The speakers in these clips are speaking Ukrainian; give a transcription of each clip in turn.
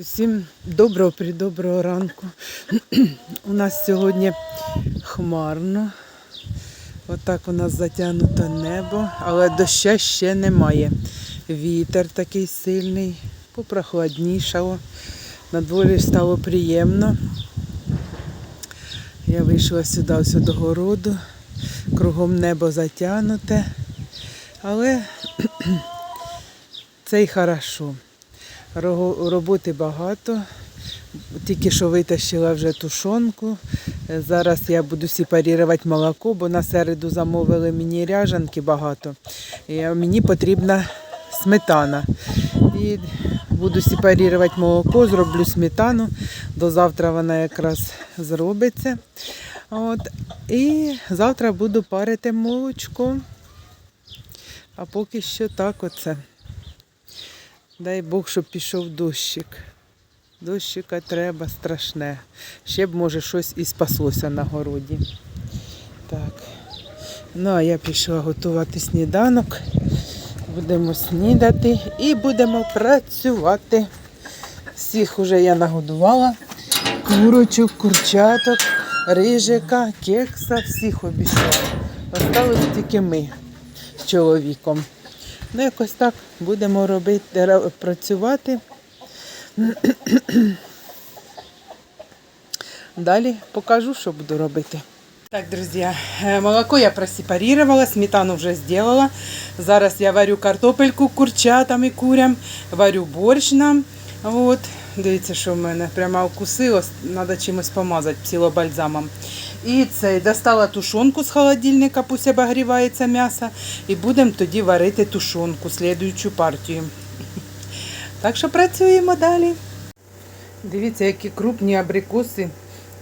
Всім доброго придоброго ранку. У нас сьогодні хмарно. Отак у нас затягнуто небо, але доща ще немає. Вітер такий сильний, попрохладнішало. На дворі стало приємно. Я вийшла сюди ось до городу. Кругом небо затягнуте. Але це й хорошо. Роботи багато. Тільки що витащила вже тушонку. Е, Зараз я буду сепарувати молоко, бо на середу замовили мені ряжанки багато. І е, мені потрібна сметана. І буду сепарувати молоко, зроблю сметану. До завтра вона якраз зробиться. От. І завтра буду парити молочко. А поки що так оце. Дай Бог, щоб пішов дощик. Дощика треба страшне. Ще б, може, щось і спаслося на городі. Так. Ну, а я пішла готувати сніданок. Будемо снідати і будемо працювати. Всіх уже я нагодувала. Курочок, курчаток, рижика, кекса, всіх обійшла. Осталось тільки ми з чоловіком. Ну, якось так будемо робити, працювати. Далі покажу, що буду робити. Так, друзі, е, молоко я просепарировала, сметану вже зробила. Зараз я варю картопельку курчатам і курям, варю борщ нам. От. Дивіться, що в мене прямо укусило, треба чимось помазати псилобальзамом. І це достала тушонку з холодильника, пусть обогрівається м'ясо. І будемо тоді варити тушонку, слідуючу партію. Так що працюємо далі. Дивіться, які крупні абрикоси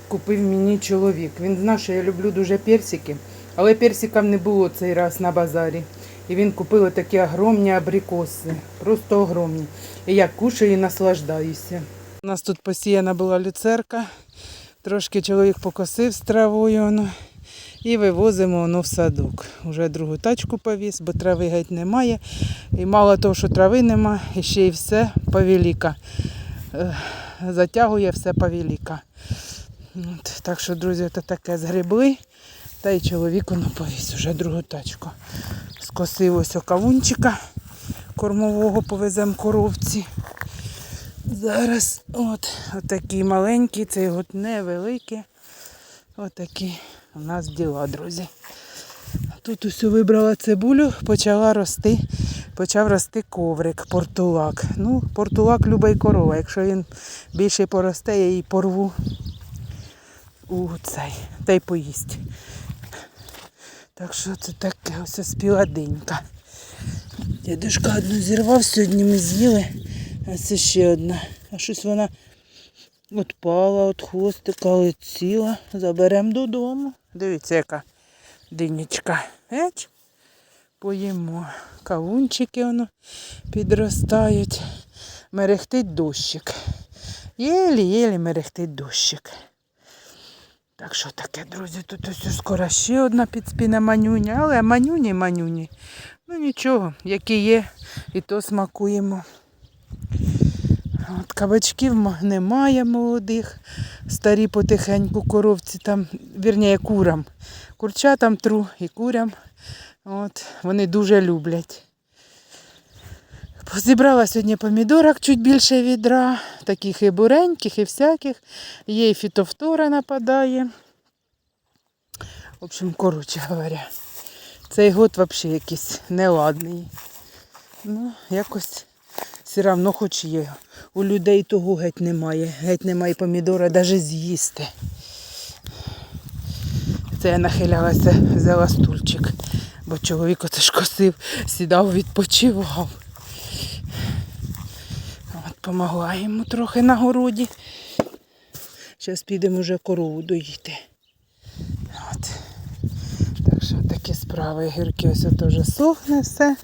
купив мені чоловік. Він знав, що я люблю дуже персики, але персиків не було цей раз на базарі. І він купив такі огромні абрикоси, просто огромні. І я кушаю і наслаждаюся. У нас тут посіяна була люцерка, трошки чоловік покосив з травою. воно, І вивозимо воно в садок. Уже другу тачку повіз, бо трави геть немає. І мало того, що трави нема, і ще й все повеліка. Е, Затягує все повеліка. От, так що, друзі, це таке згребли. Та й чоловік воно повіз уже другу тачку. Скосив ось кавунчика кормового повеземо коровці. Зараз от, отакі маленькі, цей от невеликі. Отакі у нас діла, друзі. Тут усю вибрала цибулю, почала рости, почав рости коврик, портулак. Ну, портулак любий корова. Якщо він більше поросте, я її порву у цей, та й поїсть. Так що це таке ось спіладенька. Дідушка одну зірвав, сьогодні ми з'їли, а це ще одна. А щось вона відпала від хвостика, але ціла. Заберемо додому. Дивіться, яка динічка. Еч? Поїмо. Кавунчики воно підростають. Мерехтить дощик. Єлі-єлі мерехтить дощик. Так що таке, друзі, тут ось скоро ще одна підспіна манюня, але манюні манюні. Ну нічого, які є, і то смакуємо. От кабачків немає молодих, старі потихеньку коровці там, вірніше курам. Курчатам тру і курям. От, вони дуже люблять. Зібрала сьогодні помідорок чуть більше відра, таких і буреньких, і всяких. Є і фітофтора нападає. В общем, коротше говоря, цей год взагалі якийсь неладний. Ну, якось все одно хоч є. У людей того геть немає. Геть немає помідора навіть з'їсти. Це я нахилялася, взяла стульчик, бо чоловік оце ж косив, сідав, відпочивав. От помогла йому трохи на городі. Зараз підемо вже корову доїти. От. Так що такі справи. Гірки ось теж сохне все.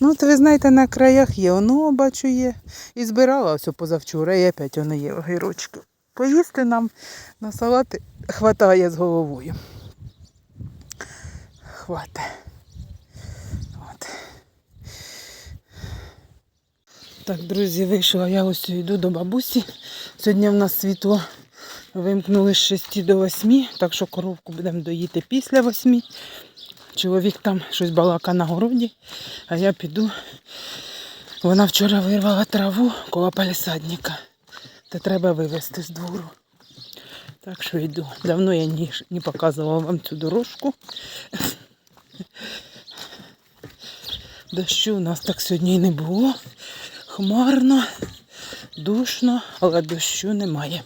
Ну, то ви знаєте, на краях є, воно бачу є. І збирала ось позавчора, і опять воно є огірочки. Поїсти нам на салати хватає з головою. Хватає. От. Так, друзі, вийшла. Я ось йду до бабусі. Сьогодні в нас світло вимкнули з 6 до 8, так що коровку будемо доїти після 8. Чоловік там щось балака на городі, а я піду. Вона вчора вирвала траву коло палісадника. Та треба вивезти з двору. Так що йду. Давно я не, не показувала вам цю дорожку. Дощу у нас так сьогодні не було. Хмарно, душно, але дощу немає.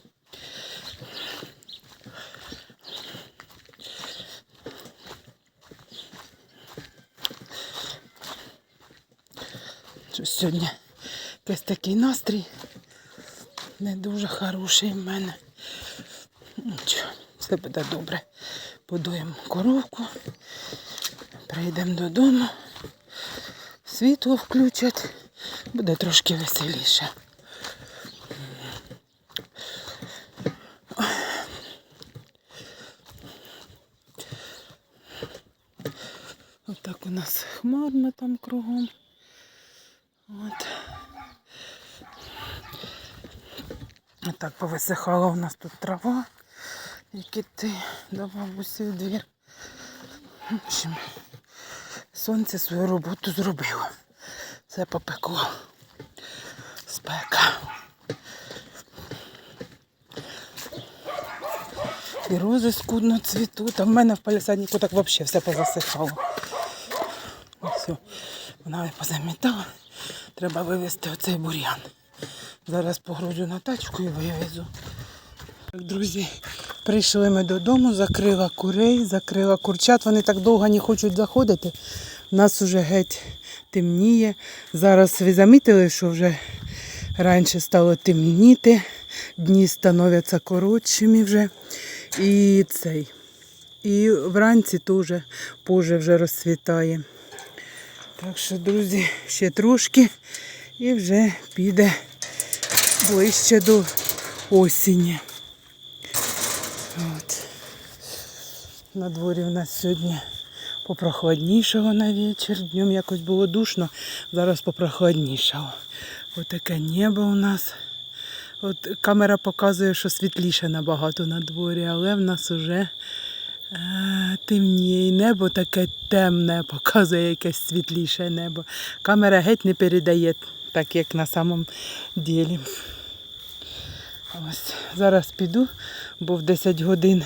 Щось сьогодні якийсь такий настрій не дуже хороший в мене. Нічого, все буде добре. Подуємо коровку, прийдемо додому, світло включать, буде трошки веселіше. Отак у нас хмарно там кругом. Отак повисихала у нас тут трава. І кити до бабусі в двір. В общем, сонце свою роботу зробило. Все попекло. Спека. І рози скудно цвітуть. А в мене в палісаднику так взагалі все позасихало. Ось, вона позамітала. Треба вивезти оцей бур'ян. Зараз погрузю на тачку і вивезу. Друзі, прийшли ми додому, закрила курей, закрила курчат. Вони так довго не хочуть заходити. У нас вже геть темніє. Зараз ви замітили, що вже раніше стало темніти, дні становляться коротшими вже. І цей. І вранці теж позже вже розцвітає. Так що, друзі, ще трошки і вже піде ближче до осені. От. На дворі у нас сьогодні попрохладнішого на вечір. Днем якось було душно, зараз попрохладнішало. Отаке небо у нас. От камера показує, що світліше набагато на дворі, але в нас уже темніє. І небо таке темне, показує якесь світліше небо. Камера геть не передає так, як на самому ділі. Ось, зараз піду, бо в 10 годин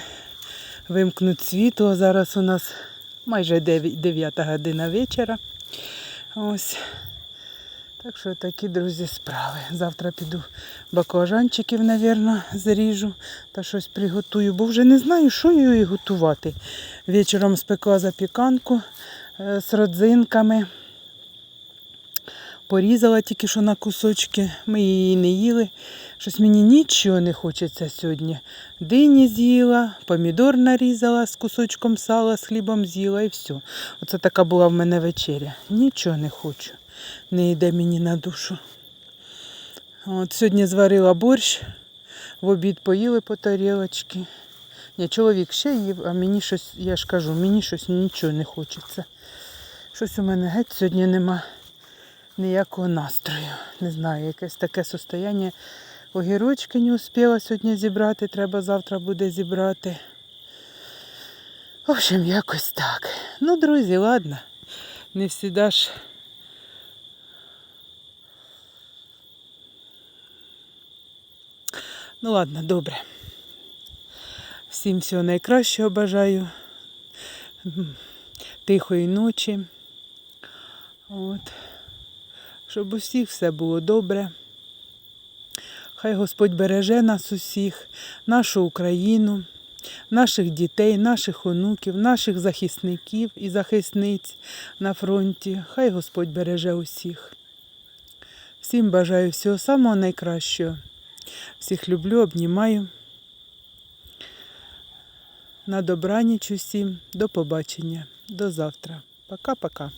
вимкнуть світло. Зараз у нас майже 9 година вечора. Ось. Так що такі, друзі, справи. Завтра піду баклажанчиків, мабуть, заріжу та щось приготую, бо вже не знаю, що її готувати. Вечором спекла запіканку е, з родзинками. Порізала тільки що на кусочки, ми її не їли. Щось мені нічого не хочеться сьогодні. Дині з'їла, помідор нарізала з кусочком сала, з хлібом з'їла і все. Оце така була в мене вечеря. Нічого не хочу. Не йде мені на душу. От Сьогодні зварила борщ, в обід поїли по тарілочки. Ні, чоловік ще їв, а мені щось, я ж кажу, мені щось нічого не хочеться. Щось у мене геть сьогодні нема ніякого настрою. Не знаю, якесь таке состояння. Огірочки не успіла сьогодні зібрати, треба завтра буде зібрати. В общем, якось так. Ну, друзі, ладно. Не всіда ж. Ну ладно, добре. Всім всього найкращого бажаю. Тихої ночі. От щоб у всіх все було добре. Хай Господь береже нас усіх, нашу Україну, наших дітей, наших онуків, наших захисників і захисниць на фронті. Хай Господь береже усіх. Всім бажаю всього самого найкращого. Всіх люблю, обнімаю. На добраніч усім. До побачення. До завтра. Пока-пока.